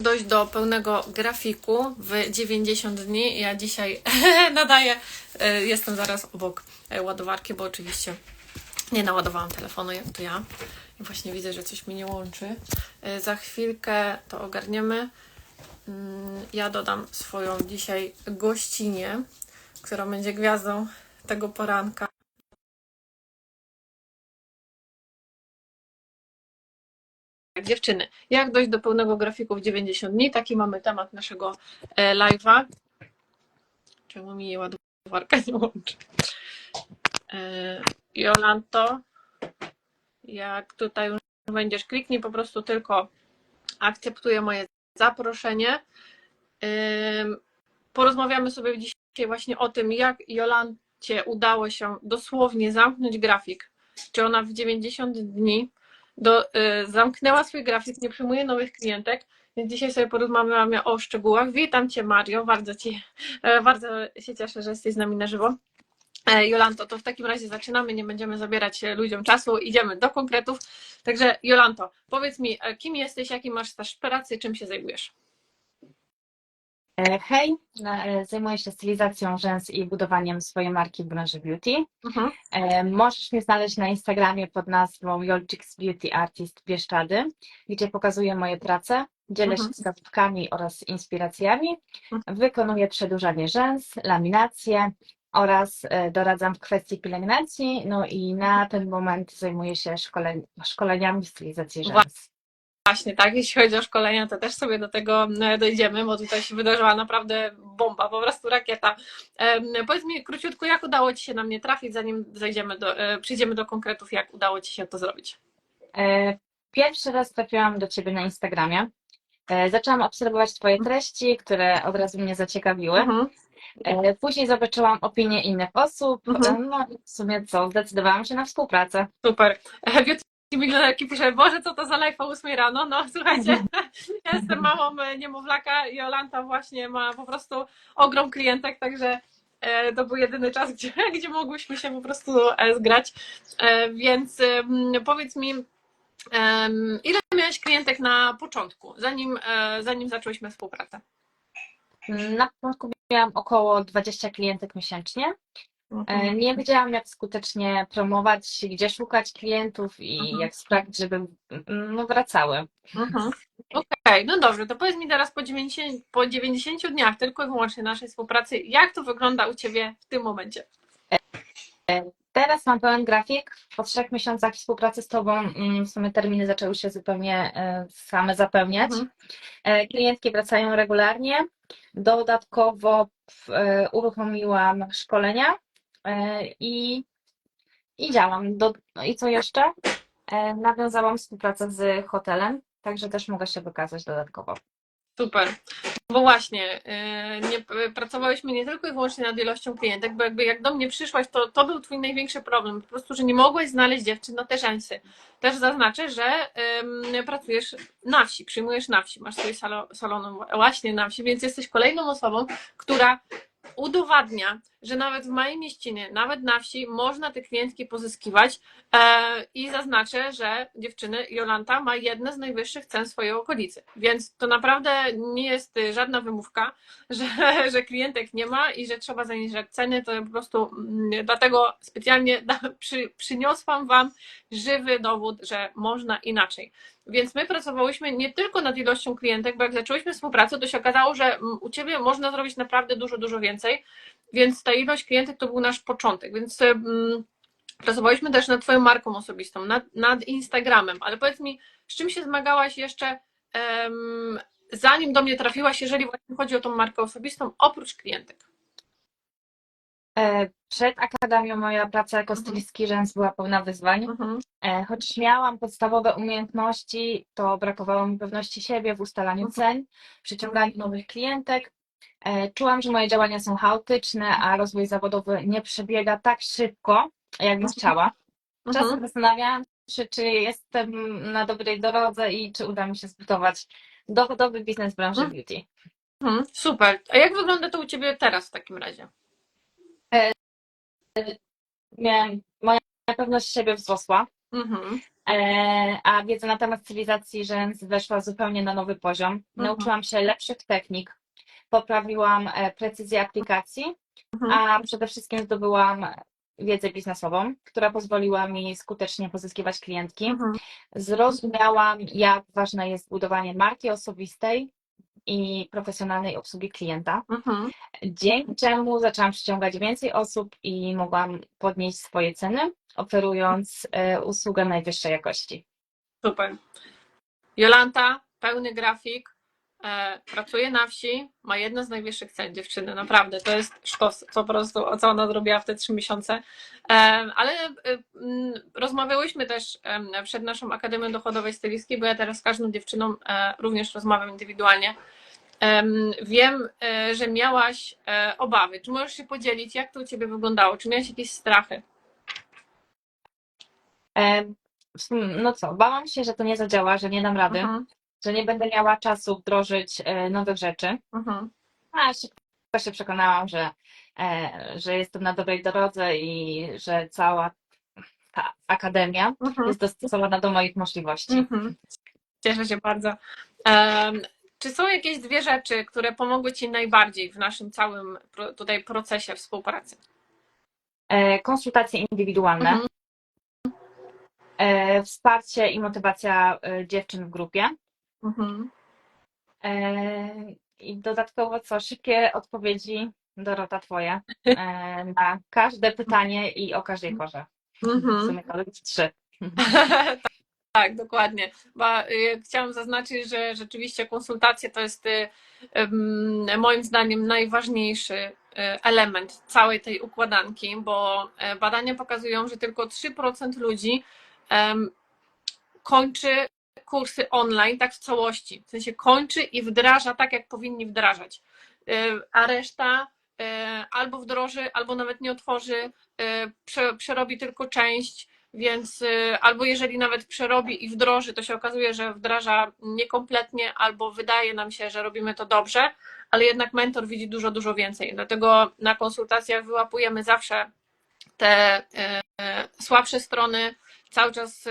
dojść do pełnego grafiku w 90 dni. Ja dzisiaj nadaję, e, jestem zaraz obok e, ładowarki, bo oczywiście nie naładowałam telefonu, jak to ja. I właśnie widzę, że coś mi nie łączy. E, Za chwilkę to ogarniemy. Mm, Ja dodam swoją dzisiaj gościnię, która będzie gwiazdą tego poranka. Dziewczyny, jak dojść do pełnego grafiku w 90 dni? Taki mamy temat naszego e, live'a. Czemu mi jej ładowarka nie łączy? E, Jolanto, jak tutaj już będziesz, kliknij po prostu tylko akceptuję moje zaproszenie. Porozmawiamy sobie dzisiaj właśnie o tym, jak Jolancie udało się dosłownie zamknąć grafik. Czy ona w 90 dni do, y, zamknęła swój grafik, nie przyjmuje nowych klientek, więc dzisiaj sobie porozmawiamy o szczegółach. Witam Cię Mario, bardzo, ci, e, bardzo się cieszę, że jesteś z nami na żywo. E, Jolanto, to w takim razie zaczynamy, nie będziemy zabierać e, ludziom czasu, idziemy do konkretów. Także Jolanto, powiedz mi, kim jesteś, jaki masz staż pracy, czym się zajmujesz? E, Hej, e, zajmuję się stylizacją rzęs i budowaniem swojej marki w branży beauty. Mhm. E, Możesz mnie znaleźć na Instagramie pod nazwą Jolchix Beauty Artist Bieszczady, gdzie pokazuję moje prace, dzielę Mhm. się wskazówkami oraz inspiracjami, Mhm. wykonuję przedłużanie rzęs, laminację oraz doradzam w kwestii pielęgnacji, no i na ten moment zajmuję się szkole, szkoleniami w stylizacji rzęs. Właśnie, tak, jeśli chodzi o szkolenia, to też sobie do tego e, dojdziemy, bo tutaj się wydarzyła naprawdę bomba, po prostu rakieta. Powiedz mi króciutko, jak udało Ci się na mnie trafić, zanim zajdziemy do, e, przyjdziemy do konkretów, jak udało Ci się to zrobić? E, Pierwszy raz trafiłam do Ciebie na Instagramie. Zaczęłam obserwować Twoje treści, które od razu mnie zaciekawiły. Mhm. Później zobaczyłam opinie innych osób. Mhm. No i w sumie co, zdecydowałam się na współpracę. Super. Beauty milionerki pisze, Boże, co to za live o 8 rano? No słuchajcie, ja jestem mamą e, niemowlaka i Jolanta właśnie ma po prostu ogrom klientek, także e, to był jedyny czas, gdzie, gdzie mogłyśmy się po prostu e, zgrać. Więc powiedz mi, ile miałeś klientek na początku, zanim, zanim zaczęłyśmy współpracę? Na początku miałam około 20 klientek miesięcznie. E, Nie wiedziałam, jak skutecznie promować, gdzie szukać klientów i Mhm. jak sprawić, żeby no, wracały. Mhm. Okej, no dobrze, to powiedz mi teraz po 90, po 90 dniach tylko i wyłącznie naszej współpracy, jak to wygląda u Ciebie w tym momencie? Teraz mam pełen grafik. Po trzech miesiącach współpracy z Tobą mm, w sumie terminy zaczęły się zupełnie e, same zapełniać. Mhm. E, Klientki wracają regularnie. Dodatkowo e, uruchomiłam szkolenia e, i, i działam. Do, no I co jeszcze? E, Nawiązałam współpracę z hotelem, także też mogę się wykazać dodatkowo. Super. Bo właśnie, yy, nie, pracowałyśmy nie tylko i wyłącznie nad ilością klientek, bo jakby jak do mnie przyszłaś, to to był Twój największy problem. Po prostu, że nie mogłaś znaleźć dziewczyn na te rzęsy. Też zaznaczę, że ym, pracujesz na wsi, przyjmujesz na wsi, masz swój salo, salon właśnie na wsi, więc jesteś kolejną osobą, która udowadnia, że nawet w małej mieścinie, nawet na wsi można te klientki pozyskiwać e, i zaznaczę, że dziewczyny Jolanta ma jedne z najwyższych cen swojej okolicy, więc to naprawdę nie jest y, żadna wymówka, że, że klientek nie ma i że trzeba zaniżać ceny, to po prostu mm, dlatego specjalnie przy, przyniosłam Wam żywy dowód, że można inaczej. Więc my pracowałyśmy nie tylko nad ilością klientek, bo jak zaczęłyśmy współpracę, to się okazało, że mm, u Ciebie można zrobić naprawdę dużo, dużo więcej, więc ta ilość klientek to był nasz początek, więc mm, pracowałyśmy też nad Twoją marką osobistą, nad, nad Instagramem, ale powiedz mi, z czym się zmagałaś jeszcze, zanim do mnie trafiłaś, jeżeli właśnie chodzi o tą markę osobistą, oprócz klientek? E, Przed akademią moja praca jako Mhm. stylistki rzęs była pełna wyzwań. Mhm. E, Choć miałam podstawowe umiejętności, to brakowało mi pewności siebie w ustalaniu Mhm. cen, przyciąganiu nowych klientek. E, Czułam, że moje działania są chaotyczne, a rozwój zawodowy nie przebiega tak szybko, jakbym Mhm. chciała. Czasem Mhm. zastanawiałam się, czy jestem na dobrej drodze i czy uda mi się zbudować dochodowy biznes w branży beauty. Mhm. Super. A jak wygląda to u Ciebie teraz w takim razie? Miałam, moja pewność siebie wzrosła. Mhm. E, a wiedza na temat cywilizacji rzęs weszła zupełnie na nowy poziom. Nauczyłam się lepszych technik, poprawiłam e, precyzję aplikacji, Mhm. a przede wszystkim zdobyłam wiedzę biznesową, która pozwoliła mi skutecznie pozyskiwać klientki. Mhm. Zrozumiałam, jak ważne jest budowanie marki osobistej i profesjonalnej obsługi klienta, Mhm. dzięki czemu zaczęłam przyciągać więcej osób i mogłam podnieść swoje ceny, oferując e, usługę najwyższej jakości. Super. Jolanta, pełny grafik, pracuje na wsi, ma jedno z najwyższych cen dziewczyny, naprawdę, to jest sztos, po prostu, co ona zrobiła w te trzy miesiące. E, ale e, rozmawiałyśmy też przed naszą Akademią Dochodowej Stylistki, bo ja teraz z każdą dziewczyną e, również rozmawiam indywidualnie. Em, Wiem, e, że miałaś e, obawy. Czy możesz się podzielić, jak to u Ciebie wyglądało? Czy miałaś jakieś strachy? E, sum- No co, bałam się, że to nie zadziała, że nie dam rady, Mhm, że nie będę miała czasu wdrożyć e, nowych rzeczy. mhm, A szybko się przekonałam, że, e, że jestem na dobrej drodze i że cała ta akademia mhm. jest dostosowana do moich możliwości. Mhm. Cieszę się bardzo. Em, czy są jakieś dwie rzeczy, które pomogły Ci najbardziej w naszym całym tutaj procesie współpracy? E, Konsultacje indywidualne, Mhm. wsparcie i motywacja dziewczyn w grupie. Mhm. E, I dodatkowo co, szybkie odpowiedzi, Dorota, twoje, e, na każde pytanie i o każdej porze. W Mhm. sumie to jest trzy. Tak, dokładnie. Bo, y, chciałam zaznaczyć, że rzeczywiście konsultacje to jest y, ym, moim zdaniem najważniejszy y, element całej tej układanki, bo e, badania pokazują, że tylko 3% ludzi kończy kursy online tak w całości. W sensie kończy i wdraża tak, jak powinni wdrażać. Y, A reszta y, albo wdroży, albo nawet nie otworzy, y, prze- przerobi tylko część, więc albo jeżeli nawet przerobi i wdroży, to się okazuje, że wdraża niekompletnie, albo wydaje nam się, że robimy to dobrze, ale jednak mentor widzi dużo, dużo więcej. Dlatego na konsultacjach wyłapujemy zawsze te słabsze strony, cały czas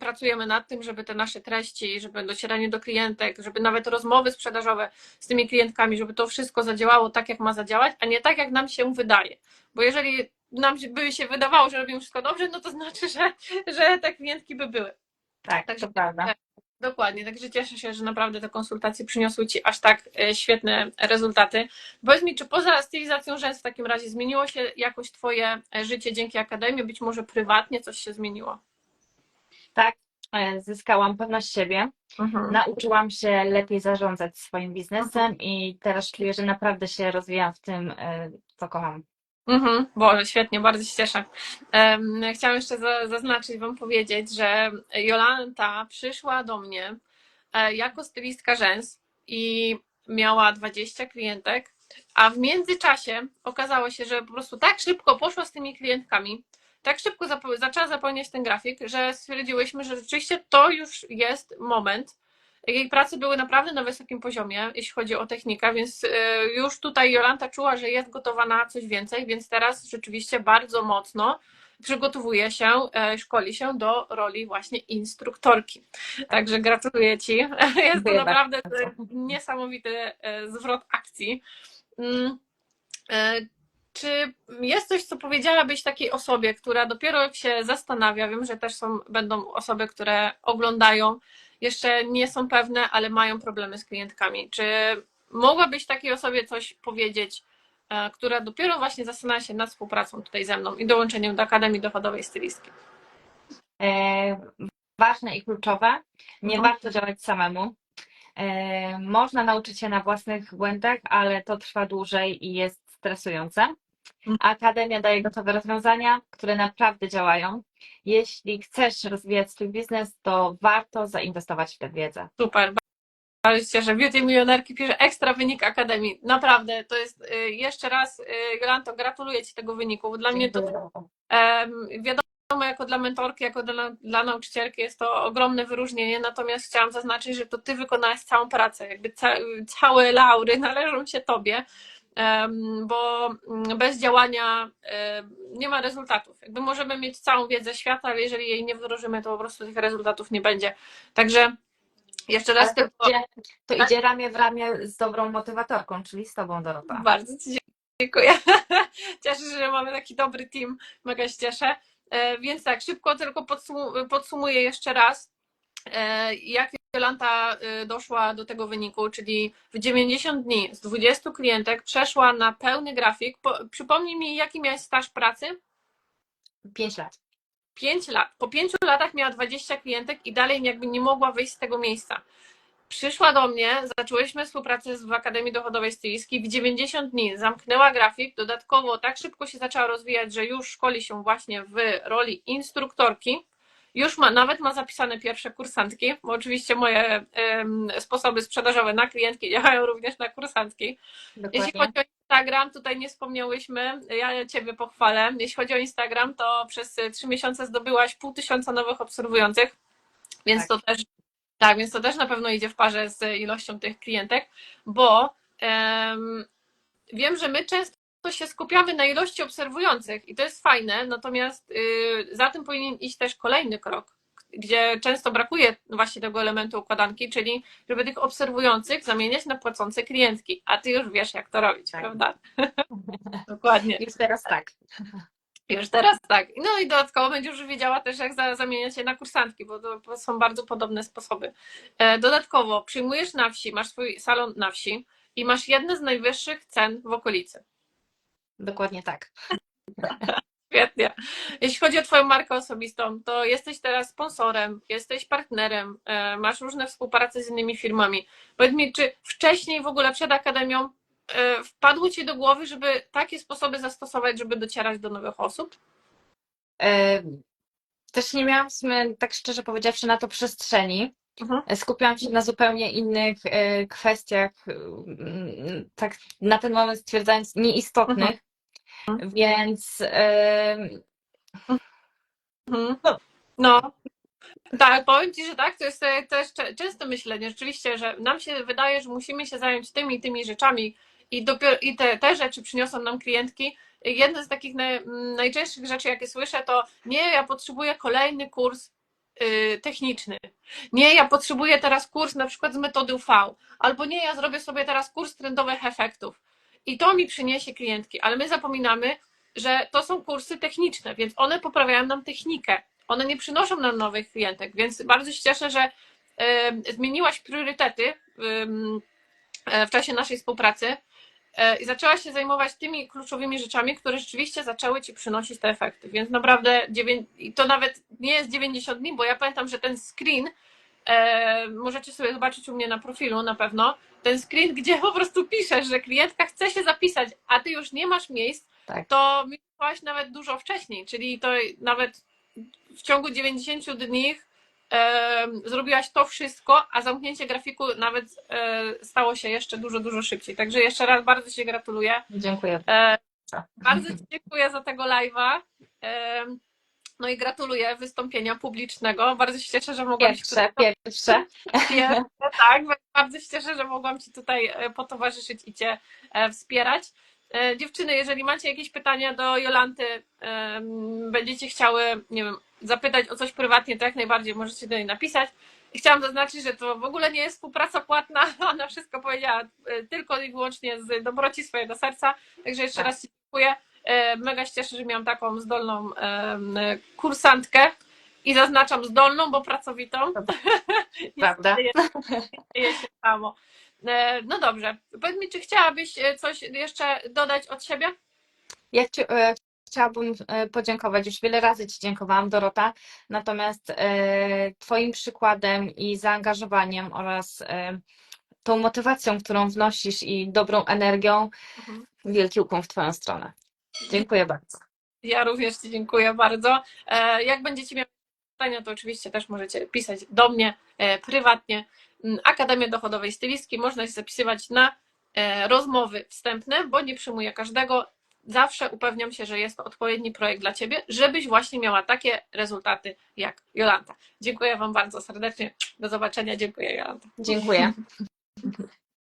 pracujemy nad tym, żeby te nasze treści, żeby docieranie do klientek, żeby nawet rozmowy sprzedażowe z tymi klientkami, żeby to wszystko zadziałało tak, jak ma zadziałać, a nie tak, jak nam się wydaje. Bo jeżeli nam by się wydawało, że robimy wszystko dobrze, no to znaczy, że, że te klientki by były. Tak, Także- to prawda. Dokładnie, także cieszę się, że naprawdę te konsultacje przyniosły Ci aż tak e, świetne rezultaty. Powiedz mi, czy poza stylizacją rzęs w takim razie zmieniło się jakoś Twoje e, życie dzięki Akademii? Być może prywatnie coś się zmieniło? Tak, e, zyskałam pewność siebie, Mhm. nauczyłam się lepiej zarządzać swoim biznesem i teraz czuję, że naprawdę się rozwijam w tym, e, co kocham. Mhm, Boże, świetnie, bardzo się cieszę. Em, Chciałam jeszcze za- zaznaczyć, Wam powiedzieć, że Jolanta przyszła do mnie e, jako stylistka rzęs i miała 20 klientek, a w międzyczasie okazało się, że po prostu tak szybko poszła z tymi klientkami, tak szybko zapo- zaczęła zapełniać ten grafik, że stwierdziłyśmy, że rzeczywiście to już jest moment. Jej prace były naprawdę na wysokim poziomie, jeśli chodzi o technikę, więc e, już tutaj Jolanta czuła, że jest gotowa na coś więcej, więc teraz rzeczywiście bardzo mocno przygotowuje się, e, szkoli się do roli właśnie instruktorki. Także gratuluję Ci. Jest to naprawdę e, niesamowity e, zwrot akcji. Czy jest coś, co powiedziałabyś takiej osobie, która dopiero się zastanawia? Wiem, że też są, będą osoby, które oglądają, jeszcze nie są pewne, ale mają problemy z klientkami. Czy mogłabyś takiej osobie coś powiedzieć, e, która dopiero właśnie zastanawia się nad współpracą tutaj ze mną i dołączeniem do Akademii Dochodowej Stylistki? E, ważne i kluczowe, nie Mhm. warto działać samemu. E, można nauczyć się na własnych błędach, ale to trwa dłużej i jest stresujące. Akademia daje gotowe rozwiązania, które naprawdę działają. Jeśli chcesz rozwijać swój biznes, to warto zainwestować w tę wiedzę. Super. Bardzo się cieszę. Beauty Milionerki pisze ekstra wynik Akademii. Naprawdę, to jest y, jeszcze raz, y, Jolanto, gratuluję Ci tego wyniku. Dla mnie to Em, Wiadomo, jako dla mentorki, jako dla, dla nauczycielki jest to ogromne wyróżnienie, natomiast chciałam zaznaczyć, że to Ty wykonałaś całą pracę, jakby ca, całe laury należą się Tobie. Bo mm, bez działania nie ma rezultatów. Jakby możemy mieć całą wiedzę świata, ale jeżeli jej nie wdrożymy, to po prostu tych rezultatów nie będzie. Także jeszcze raz to tylko idzie, to Tak? idzie ramię w ramię z dobrą motywatorką, czyli z Tobą, Dorota. Bardzo Ci dziękuję. Cieszę się, że mamy taki dobry team. Mega się cieszę. E, Więc tak, szybko tylko podsum- podsumuję jeszcze raz, e, jak Jolanta e, doszła do tego wyniku, czyli w 90 dni z 20 klientek przeszła na pełny grafik. Po, przypomnij mi, jaki miałeś staż pracy? Pięć lat. 5 lat. Po 5 latach miała 20 klientek i dalej jakby nie mogła wyjść z tego miejsca. Przyszła do mnie, zaczęłyśmy współpracę w Akademii Dochodowej Stylistki. W 90 dni zamknęła grafik. Dodatkowo tak szybko się zaczęła rozwijać, że już szkoli się właśnie w roli instruktorki. Już ma, nawet ma zapisane pierwsze kursantki, bo oczywiście moje sposoby sprzedażowe na klientki działają również na kursantki. Jeśli Dokładnie. chodzi o Instagram, tutaj nie wspomniałyśmy, ja Ciebie pochwalę. Jeśli chodzi o Instagram, to przez trzy miesiące zdobyłaś pół tysiąca nowych obserwujących, więc Tak. to też tak, więc to też na pewno idzie w parze z ilością tych klientek, bo em, wiem, że my często się skupiamy na ilości obserwujących i to jest fajne, natomiast y, za tym powinien iść też kolejny krok, gdzie często brakuje właśnie tego elementu układanki, czyli żeby tych obserwujących zamieniać na płacące klientki, a ty już wiesz, jak to robić, Tak. prawda? Dokładnie. Już teraz tak. Już teraz tak. No i dodatkowo będziesz już wiedziała też, jak za, zamieniać je na kursantki, bo to są bardzo podobne sposoby. E, Dodatkowo przyjmujesz na wsi, masz swój salon na wsi i masz jedne z najwyższych cen w okolicy. Dokładnie tak. Świetnie. Jeśli chodzi o Twoją markę osobistą, to jesteś teraz sponsorem, jesteś partnerem, e, masz różne współprace z innymi firmami. Powiedz mi, czy wcześniej w ogóle przed Akademią e, wpadło Ci do głowy, żeby takie sposoby zastosować, żeby docierać do nowych osób? E, Też nie miałam w sumie, tak szczerze powiedziawszy, na to przestrzeni. Mhm. Skupiałam się na zupełnie innych kwestiach, mm, tak na ten moment stwierdzając nieistotnych, więc e, Mhm. No. Tak, powiem Ci, że tak, to jest też częste myślenie, rzeczywiście, że nam się wydaje, że musimy się zająć tymi i tymi rzeczami i, dopiero, i te, te rzeczy przyniosą nam klientki. Jedna z takich naj, najczęstszych rzeczy, jakie słyszę, to nie, ja potrzebuję kolejny kurs y, techniczny. Nie, ja potrzebuję teraz kurs na przykład z metody UV. Albo nie, ja zrobię sobie teraz kurs trendowych efektów. I to mi przyniesie klientki, ale my zapominamy, że to są kursy techniczne, więc one poprawiają nam technikę. One nie przynoszą nam nowych klientek, więc bardzo się cieszę, że zmieniłaś priorytety e, w czasie naszej współpracy e, i zaczęłaś się zajmować tymi kluczowymi rzeczami, które rzeczywiście zaczęły Ci przynosić te efekty. Więc naprawdę, i to nawet nie jest 90 dni, bo ja pamiętam, że ten screen, e, możecie sobie zobaczyć u mnie na profilu na pewno, ten screen, gdzie po prostu piszesz, że klientka chce się zapisać, a Ty już nie masz miejsc, Tak. to mi pisłaś nawet dużo wcześniej, czyli to nawet w ciągu 90 dni e, zrobiłaś to wszystko, a zamknięcie grafiku nawet e, stało się jeszcze dużo, dużo szybciej. Także jeszcze raz bardzo Ci gratuluję. dziękuję. E, bardzo Ci dziękuję za tego live'a. E, no i gratuluję wystąpienia publicznego. Bardzo się cieszę, że mogłam Ci Pierwsze, pierwsze. Pierwsze, tak. Bardzo się cieszę, że mogłam Ci tutaj e, potowarzyszyć i Cię e, wspierać. E, Dziewczyny, jeżeli macie jakieś pytania do Jolanty, będziecie chciały, nie wiem, zapytać o coś prywatnie, to jak najbardziej możecie do niej napisać. Chciałam zaznaczyć, że to w ogóle nie jest współpraca płatna. Ona wszystko powiedziała tylko i wyłącznie z dobroci swojego serca. Także jeszcze Tak. raz Ci dziękuję. E, Mega się cieszę, że miałam taką zdolną kursantkę. I zaznaczam zdolną, bo pracowitą. Prawda? Dzieje się samo. E, No dobrze. Powiedz mi, czy chciałabyś e, coś jeszcze dodać od siebie? Ja ci, chciałabym podziękować. Już wiele razy Ci dziękowałam, Dorota. Natomiast Twoim przykładem i zaangażowaniem oraz tą motywacją, którą wnosisz i dobrą energią, Mhm. wielki ukłon w Twoją stronę. Dziękuję bardzo. Ja również Ci dziękuję bardzo. E, Jak będziecie mieli pytania, to oczywiście też możecie pisać do mnie e, prywatnie. Mm, Akademia Dochodowej Stylistki. Można się zapisywać na e, rozmowy wstępne, bo nie przyjmuję każdego. Zawsze upewniam się, że jest to odpowiedni projekt dla Ciebie, żebyś właśnie miała takie rezultaty jak Jolanta. Dziękuję Wam bardzo serdecznie. Do zobaczenia. Dziękuję, Jolanta. Dziękuję.